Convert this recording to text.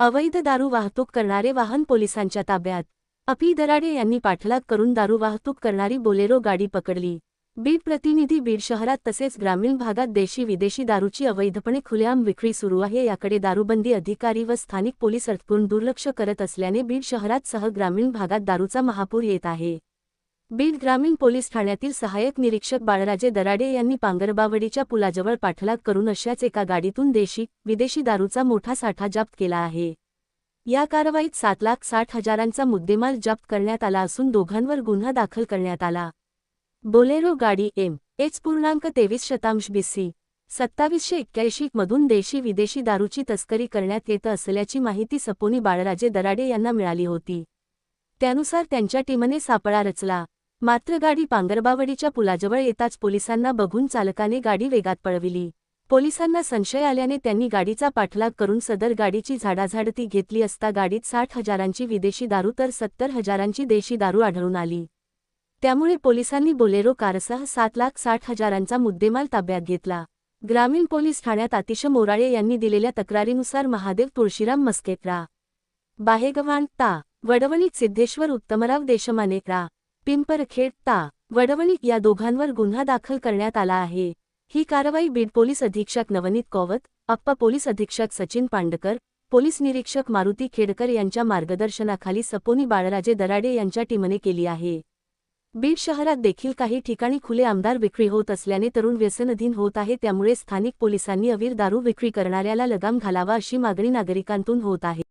अवैध दारू वाहतूक करणारे वाहन पोलिसांच्या ताब्यात. अपी दराडे यांनी पाठलाग करून दारू वाहतूक करणारी बोलेरो गाडी पकडली. बीड प्रतिनिधी बीड शहरात तसेच ग्रामीण भागात देशी विदेशी दारूची अवैधपणे खुलेआम विक्री सुरू आहे याकडे दारूबंदी अधिकारी व स्थानिक पोलीस अटकून दुर्लक्ष करत असल्याने बीड शहरात सह ग्रामीण भागात दारूचा महापूर येत आहे. बीड ग्रामीण पोलीस ठाण्यातील सहाय्यक निरीक्षक बाळराजे दराडे यांनी पांगरबावडीच्या पुलाजवळ पाठलाग करून अशाच एका गाडीतून देशी विदेशी दारूचा मोठा साठा जप्त केला आहे. या कारवाईत सात लाख साठ हजारांचा मुद्देमाल जप्त करण्यात आला असून दोघांवर गुन्हा दाखल करण्यात आला. बोलेरो गाडी एम एच पूर्णांक तेवीस शतांश बीसी सत्तावीसशे एक्क्याऐंशी मधून देशी विदेशी दारूची तस्करी करण्यात येत असल्याची माहिती सपोनी बाळराजे दराडे यांना मिळाली होती. त्यानुसार त्यांच्या टीमने सापळा रचला. मात्र गाडी पांगरबावडीच्या पुलाजवळ येताच पोलिसांना बघून चालकाने गाडी वेगात पळविली. पोलिसांना संशय आल्याने त्यांनी गाडीचा पाठलाग करून सदर गाडीची झाडाझाडती घेतली असता गाडीत साठ हजारांची विदेशी दारू तर सत्तर हजारांची देशी दारू आढळून आली. त्यामुळे पोलिसांनी बोलेरो कारसह सात लाख साठ हजारांचा मुद्देमाल ताब्यात घेतला. ग्रामीण पोलीस ठाण्यात अतिश मोराळे यांनी दिलेल्या तक्रारीनुसार महादेव तुळशीराम मस्केत्रा बाहेगवान ता. वडवणीत सिद्धेश्वर उत्तमराव देशमानेकरा. पिंपरखेड ता वडवणीक या दोघांवर गुन्हा दाखल करण्यात आला आहे. ही कारवाई बीड पोलीस अधीक्षक नवनीत कौवत अप्पा पोलीस अधीक्षक सचिन पांडकर पोलीस निरीक्षक मारुती खेडकर यांच्या मार्गदर्शनाखाली सपोनी बाळराजे दराडे यांच्या टीमने केली आहे. बीड शहरात देखील काही ठिकाणी खुले आमदार विक्री होत असल्याने तरुण व्यसनधीन होत आहे त्यामुळे स्थानिक पोलिसांनी अवीर दारू विक्री करणाऱ्याला लगाम घालावा अशी मागणी नागरिकांतून होत आहे.